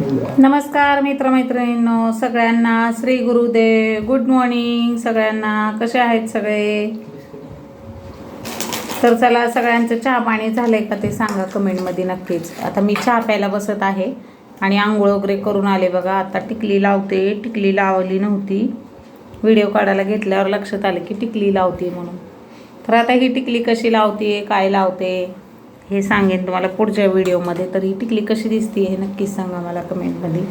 नमस्कार मित्रमैत्रिणींनो सगळ्यांना Shri Gurudev good morning सगळ्यांना कसे आहेत सगळे? तर चला सगळ्यांचं चहा पाणी झालंय का ते सांगा कमेंटमध्ये नक्कीच. आता मी चहा प्यायला बसत आहे आणि आंघोळ वगैरे करून आले बघा. आता टिकली लावते. टिकली लावली नव्हती. व्हिडिओ काढायला घेतल्यावर लक्षात आलं की टिकली लावते म्हणून. तर आता ही टिकली कशी लावते? काय लावते? हे सांगेन तुम्हाला पुढच्या व्हिडिओमध्ये. तर ही टिकली कशी दिसते हे नक्कीच सांगा मला कमेंटमध्ये.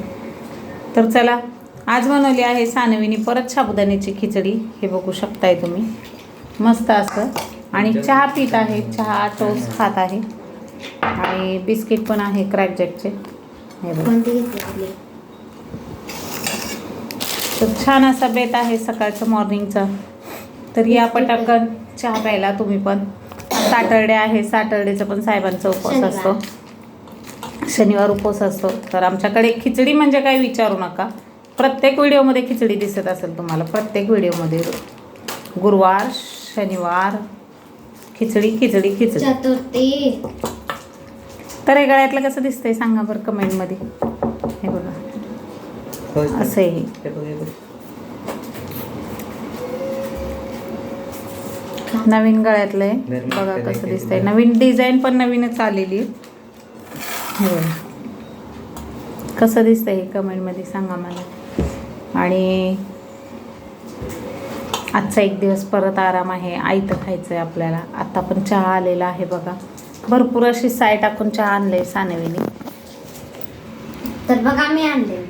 तर चला आज बनवली आहे सानवीने परत साबुदाण्याची खिचडी. हे बघू शकताय तुम्ही. मस्त असं आणि चहा पित आहे. चहा टोस्ट खात आहे. आणि बिस्किट पण आहे क्रॅक जॅकचे हे बघा. तर छान असा बेत आहे सकाळचं मॉर्निंगचा. तर या पटाकन चहा प्यायला तुम्ही पण. सॅटरडे आहे सॅटरडेचं पण साहेबांचा उपवास असतो. शनिवार उपवास असतो. तर आमच्याकडे खिचडी म्हणजे काही विचारू नका. प्रत्येक व्हिडिओमध्ये खिचडी दिसत असेल तुम्हाला प्रत्येक व्हिडिओमध्ये. गुरुवार शनिवार खिचडी खिचडी खिचडी. चतुर्थी. तर हे गळ्यातलं कसं दिसतंय सांगा बरं कमेंटमध्ये. हे बघा. असं आहे. हे. नवीन गळ्यातलं. आहे बघा कसं दिसतंय. नवीन. डिझाईन पण नवीनच आलेली. आहे. हे. बघा. कसं दिसतंय हे कमेंटमध्ये सांगा मला. आणि आजचा एक दिवस परत आराम आहे. आयतं खायचं आहे आपल्याला. आता पण चहा आलेला आहे बघा. भरपूर अशी साय टाकून चहा आणले सानवीने. तर बघा मी आणले.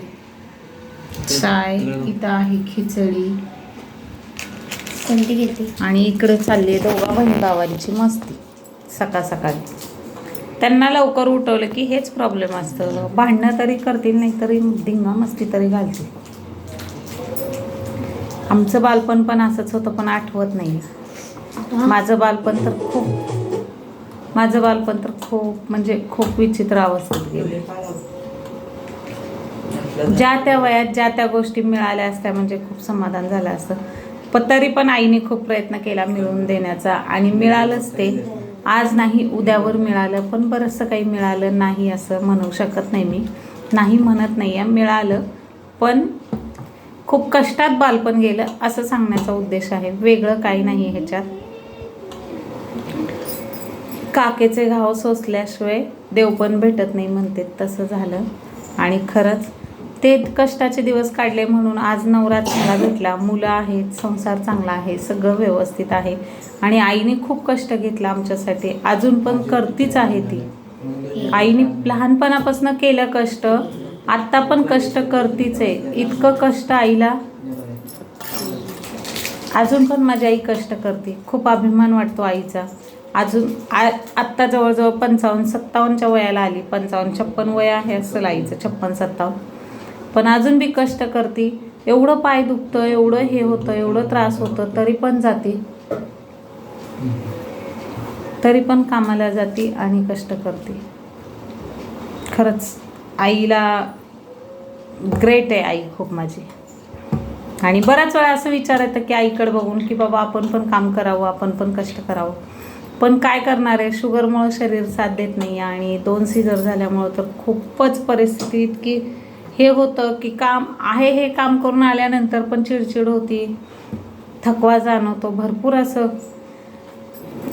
साय इथं आहे खिचडी. कोणती घेतली आणि इकडे चालली आहे दोघा बहीण भावांची मस्ती सकाळ सकाळी. त्यांना लवकर उठवलं की हेच प्रॉब्लेम असतं. भांडणं तरी करतील नाही तरी धिंगा मस्ती तरी घालतील. आमचं बालपण पण असंच होतं पण आठवत नाही माझं बालपण तर खूप माझं बालपण तर खूप म्हणजे खूप विचित्र अवस्थेत गेले. ज्या त्या वयात ज्या त्या गोष्टी मिळाल्या असत्या म्हणजे खूप समाधान झालं असतं. पण तरी पण आईने खूप प्रयत्न केला मिळवून देण्याचा आणि मिळालंच ते. आज नाही उद्यावर मिळालं पण बरंचसं काही मिळालं नाही असं म्हणू शकत नाही मी. नाही म्हणत नाही आहे मिळालं. पण खूप कष्टात बालपण गेलं असं सांगण्याचा उद्देश आहे. वेगळं काही नाही ह्याच्यात. काकेचे घाव सोसल्याशिवाय देव पण भेटत नाही म्हणते तसं झालं. आणि खरंच ते कष्टाचे दिवस काढले म्हणून आज नवरा चांगला भेटला. मुलं आहेत संसार चांगला आहे सगळं व्यवस्थित आहे. आणि आईने खूप कष्ट घेतला आमच्यासाठी. अजून पण करतीच आहे ती. आईने लहानपणापासून केलं कष्ट आत्ता पण कष्ट करतीच आहे. इतकं कष्ट आईला. अजून पण माझी आई कष्ट करते. खूप अभिमान वाटतो आईचा. अजून आ आत्ता जवळजवळ पंचावन्न सत्तावन्नच्या वयाला आली. पंचावन्न छप्पन वय आहे असं आईचं. छप्पन सत्तावन्न. पण अजून बी कष्ट करते. एवढं पाय दुखतं एवढं हे होतं एवढं त्रास होतं तरी पण जाते. तरी पण कामाला जाते आणि कष्ट करते. खरंच आईला ग्रेट आहे आई खूप माझी. आणि बऱ्याच वेळा असं विचार येतं की आईकडे बघून की बाबा आपण पण काम करावं आपण पण कष्ट करावं. पण काय करणार आहे? शुगरमुळं शरीर साथ देत नाही आणि दोन सीझर झाल्यामुळं तर खूपच परिस्थिती इतकी हे होतं की काम आहे हे काम करून आल्यानंतर पण चिडचिड होती. थकवा जाणवतो भरपूर असं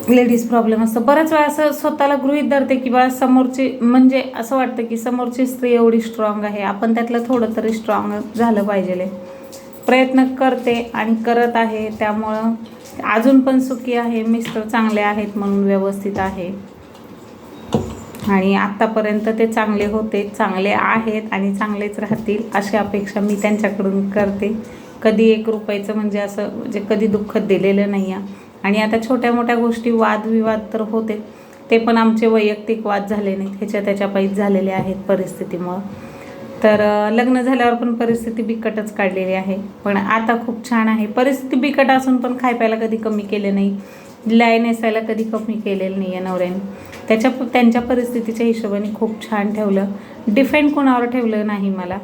लेडीज प्रॉब्लेम असतं. बऱ्याच वेळा असं स्वतःला गृहित धरते की बा समोरची म्हणजे असं वाटतं की समोरची स्त्री एवढी स्ट्रॉंग आहे आपण त्यातलं थोडं तरी स्ट्रॉंग झालं पाहिजे प्रयत्न करते आणि करत आहे त्यामुळं अजून पण सुखी आहे मिस्टर चांगले आहेत म्हणून व्यवस्थित आहे. आणि आत्तापर्यंत ते चांगले होते चांगले आहेत आणि चांगलेच राहतील अशी अपेक्षा मी त्यांच्याकडून करते. कधी एक रुपयाचं म्हणजे असं म्हणजे कधी दुःख दिलेलं नाही आहे आणि आता छोट्या मोठ्या गोष्टी वादविवाद तर होते. ते पण आमचे वैयक्तिक वाद झाले नाहीत. ह्याच्या त्याच्या पायीच झालेले आहेत परिस्थितीमुळं. तर लग्न झाल्यावर पण परिस्थिती बिकटच काढलेली आहे. पण आता खूप छान आहे. परिस्थिती बिकट असून पण खाय प्यायला कधी कमी केले नाही. लाय नेसायला कधी कमी केलेलं नाही आहे नवऱ्याने. त्याच्या त्यांच्या परिस्थितीच्या हिशोबाने खूप छान ठेवलं. डिफेंड कोणावर ठेवलं नाही मला.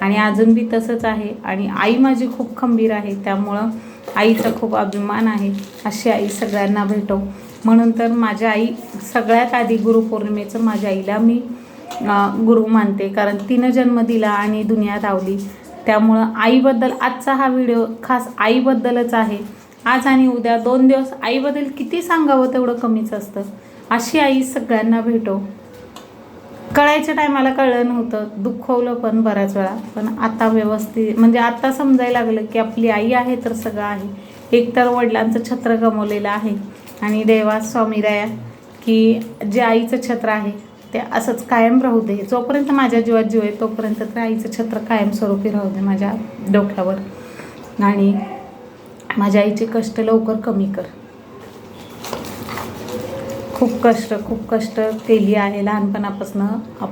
आणि अजून बी तसंच आहे. आणि आई माझी खूप खंबीर आहे. त्यामुळं आईचा खूप अभिमान आहे. अशी आई सगळ्यांना भेटो. म्हणून तर माझ्या आई सगळ्यात आधी गुरुपौर्णिमेचं माझ्या आईला मी गुरु मानते. कारण तिनं जन्म दिला आणि दुनिया धावली. त्यामुळं आईबद्दल आजचा हा व्हिडिओ खास आईबद्दलच आहे. आज आणि उद्या दोन दिवस आईबद्दल किती सांगावं तेवढं कमीच असतं. अशी आई सगळ्यांना भेटो. कळायच्या टायमाला कळलं नव्हतं. दुःखवलं पण बऱ्याच वेळा. पण आता व्यवस्थित म्हणजे आता समजायला लागलं की आपली आई आहे तर सगळं आहे. एकतर वडिलांचं छत्र गमवलेलं आहे. आणि देवा स्वामीराया की जे आईचं छत्र आहे ते असंच कायम राहू दे. जोपर्यंत माझ्या जीवात जीव आहे तोपर्यंत तर आईचं छत्र कायमस्वरूपी राहू दे माझ्या डोक्यावर. आणि माझ्या आईचे कष्ट लवकर कमी कर. खूप कष्ट खूप कष्ट केली आहे लहानपणापासनं.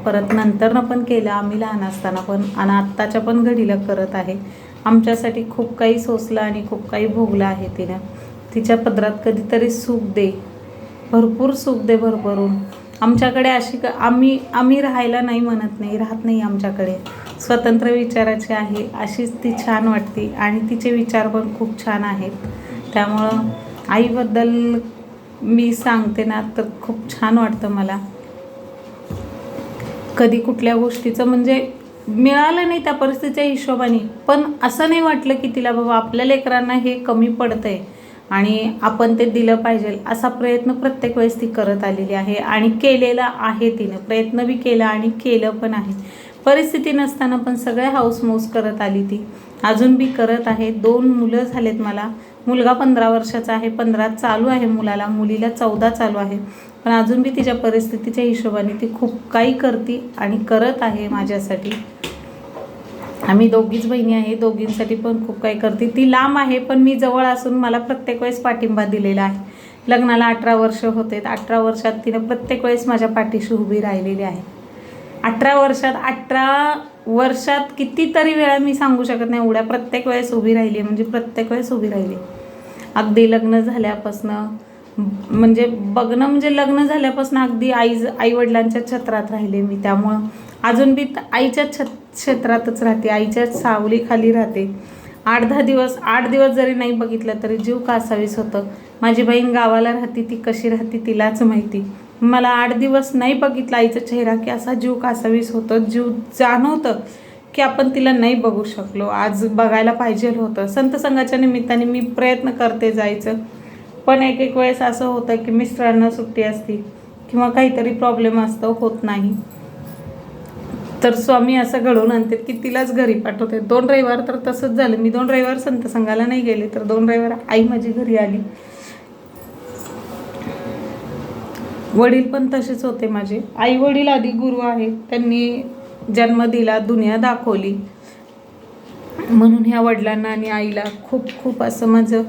परत नंतरनं पण केलं आम्ही लहान असताना पण. आणि आत्ताच्या पण घडीला करत आहे. आमच्यासाठी खूप काही सोसलं आणि खूप काही भोगलं आहे तिनं. तिच्या पदरात कधीतरी सुख दे. भरपूर सुख दे भरभरून. आमच्याकडे अशी क आम्ही आम्ही राहायला नाही म्हणत नाही राहत नाही आमच्याकडे. स्वतंत्र विचाराची आहे अशीच ती छान वाटते आणि तिचे विचार पण खूप छान आहेत. त्यामुळं आईबद्दल मी सांगते ना तर खूप छान वाटतं मला. कधी कुठल्या गोष्टीचं म्हणजे मिळालं नाही त्या परिस्थितीच्या हिशोबाने पण असं नाही वाटलं की तिला बाबा आपल्या लेकरांना हे कमी पडतंय आणि आपण ते दिलं पाहिजे असा प्रयत्न प्रत्येक वेळेस ती करत आलेली आहे आणि केलेला आहे तिनं. प्रयत्न बी केला आणि केलं पण आहे. परिस्थिती नसताना पण सगळे हाऊसमौस करत आली ती. अजून बी करत आहे. दोन मुलं झालेत मला. मुलगा पंधरा वर्षाचा आहे. पंधरा चालू आहे मुलाला. मुलीला चौदा चालू आहे. पण अजून बी तिच्या परिस्थितीच्या हिशोबाने ती खूप काही करते आणि करत आहे माझ्यासाठी. आम्ही दोघीच बहिणी आहे. दोघींसाठी पण खूप काही करते. ती लांब आहे पण मी जवळ असून मला प्रत्येक वेळेस पाठिंबा दिलेला आहे. लग्नाला अठरा वर्ष होते अठरा वर्षात तिनं प्रत्येक वेळेस माझ्या पाठीशी उभी राहिलेली आहे. अठरा वर्षात अठरा वर्षात कितीतरी वेळा मी सांगू शकत नाही. एवढ्या प्रत्येक वेळेस उभी राहिली म्हणजे प्रत्येक वेळेस उभी राहिली. अगदी लग्न झाल्यापासनं म्हणजे बघणं म्हणजे लग्न झाल्यापासून अगदी आई आईवडिलांच्या छत्रात राहिले मी. त्यामुळं अजून बी आईच्या छत क्षेत्रातच राहते. आईच्या सावलीखाली राहते. आठ दहा दिवस आठ दिवस जरी नाही बघितलं तरी जीव कासावीस होतं. माझी बहीण गावाला राहते ती कशी राहते तिलाच माहिती. मला आठ दिवस नाही बघितला आईचा चेहरा की असा जीव कासावीस होतं जीव जाणवतं की आपण तिला नाही बघू शकलो. आज बघायला पाहिजे होतं. संत संघाच्या निमित्ताने मी प्रयत्न करते जायचं. पण एक एक वेळेस असं होतं की मिस्टरांना सुट्टी असती किंवा काहीतरी प्रॉब्लेम असतो होत नाही. तर स्वामी असं घडवून आणते की तिलाच घरी पाठवते. दोन रविवार तर तसंच झालं. मी दोन रविवार संत संघाला नाही गेले तर दोन रविवार आई माझी घरी आली. वडील पण तसेच होते माझे. आई वडील आधी गुरु आहेत. त्यांनी जन्म दिला दुनिया दाखवली. म्हणून ह्या वडिलांना आणि आईला खूप खूप असं माझं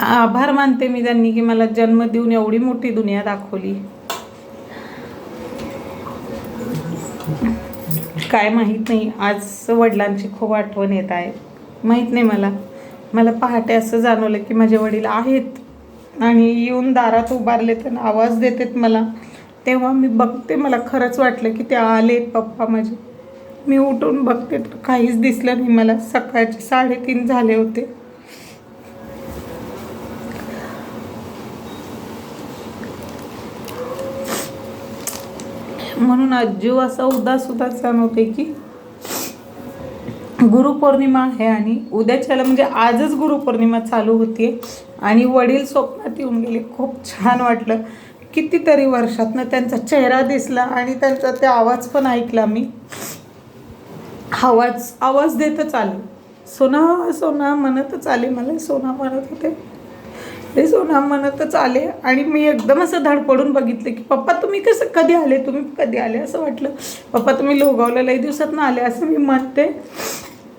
आभार मानते मी त्यांनी की मला जन्म देऊन एवढी मोठी दुनिया दाखवली. काय माहीत नाही. आज वडिलांची खूप आठवण येत आहे. माहीत नाही मला. मला पहाटे असं जाणवलं की माझे वडील आहेत. आणि येऊन दारात उभारले तर आवाज देतात मला. तेव्हा मी बघते मला खरंच वाटलं की ते आले पप्पा माझे. मी उठून बघते तर काहीच दिसलं नाही मला. सकाळचे साडेतीन झाले होते. म्हणून आज असा उदास उदास जाणवते की गुरुपौर्णिमा आहे आणि उद्याच्याला म्हणजे आजच गुरुपौर्णिमा चालू होती आणि वडील स्वप्नात येऊन गेले. खूप छान वाटलं. कितीतरी वर्षातनं त्यांचा चेहरा दिसला आणि त्यांचा ते आवाज पण ऐकला मी. आवाज आवाज देतच आले. सोना सोना म्हणतच आले मला. सोना म्हणत होते. ते सोना म्हणतच आले. आणि मी एकदम असं धडपडून बघितलं की पप्पा तुम्ही कसं कधी आले? तुम्ही कधी आले? असं वाटलं. पप्पा तुम्ही लोगावला लई दिवसात ना आले. असं मी म्हणते.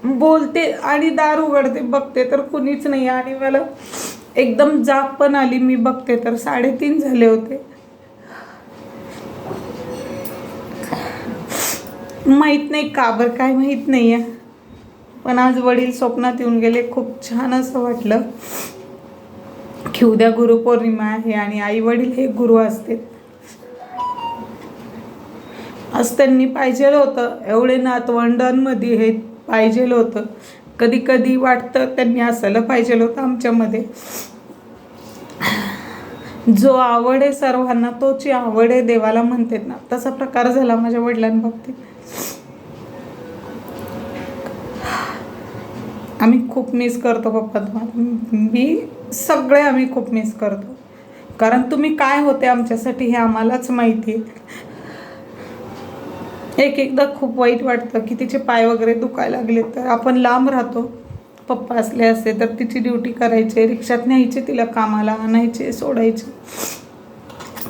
बोलते आणि दार उघडते बघते तर कुणीच नाही. आणि मला एकदम जाग पण आली मी बघते तर साडेतीन झाले होते. माहीत नाही का बरं काय माहीत नाही आहे पण आज वडील स्वप्नात येऊन गेले खूप छान असं वाटलं की उद्या गुरुपौर्णिमा आहे आणि आई वडील हे गुरु असते. आज त्यांनी पाहिजे होतं एवढे नातवंडांमध्ये हे पाहिजेल होतं. कधी कधी वाटतं त्यांनी असायला पाहिजेल होतं आमच्यामध्ये. जो आवड आहे सर्वांना तोची आवड आहे देवाला म्हणतात ना. तसा प्रकार झाला माझ्या वडिलांबाबतीत. आम्ही खूप मिस करतो पप्पा तुम्हाला. मी सगळे आम्ही खूप मिस करतो. कारण तुम्ही काय होते आमच्यासाठी हे आम्हालाच माहिती आहे. एक एकदा खूप वाईट वाटतं की तिचे पाय वगैरे दुखायला लागले तर. आपण लांब राहतो. पप्पा असले असते तर तिची ड्युटी करायची रिक्षात न्यायचे तिला कामाला आणायचे सोडायचे.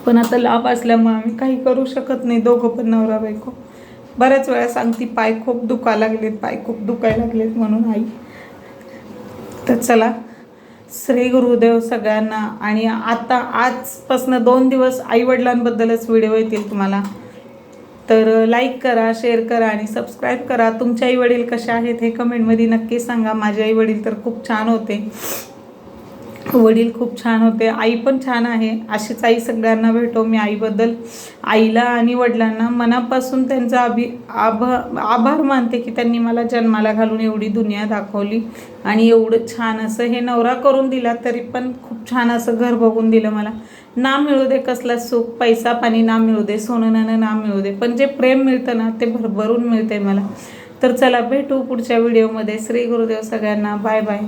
पण आता लाभ असल्यामुळे आम्ही काही करू शकत नाही दोघं पण नवरा बायको. बऱ्याच वेळा सांगती पाय खूप दुखा लागलेत पाय खूप दुखायला लागलेत म्हणून आई. तर चला श्री गुरुदेव सगळ्यांना आणि आता आजपासनं दोन दिवस आईवडिलांबद्दलच व्हिडिओ येतील तुम्हाला. तर लाईक करा शेअर करा आणि सबस्क्राईब करा. तुमचे आई वडील कसे आहेत हे कमेंटमध्ये नक्की सांगा. माझे आई वडील तर खूप छान होते. वडील खूप छान होते. आई पण छान आहे. अशीच आई सगळ्यांना भेटो. मी आईबद्दल आईला आणि वडिलांना मनापासून त्यांचा अभि आभा आभार मानते की त्यांनी मला जन्माला घालून एवढी दुनिया दाखवली आणि एवढं छान असं हे नवरा करून दिला तरी पण खूप छान असं घर बघून दिलं मला. ना मिळू दे कसला सुख पैसा पाणी ना मिळू दे सोनं नाणं ना मिळू दे. पण जे प्रेम मिळतं ना ते भरभरून मिळते मला. तर चला भेटू पुढच्या व्हिडिओमध्ये श्री गुरुदेव सगळ्यांना. Bye bye.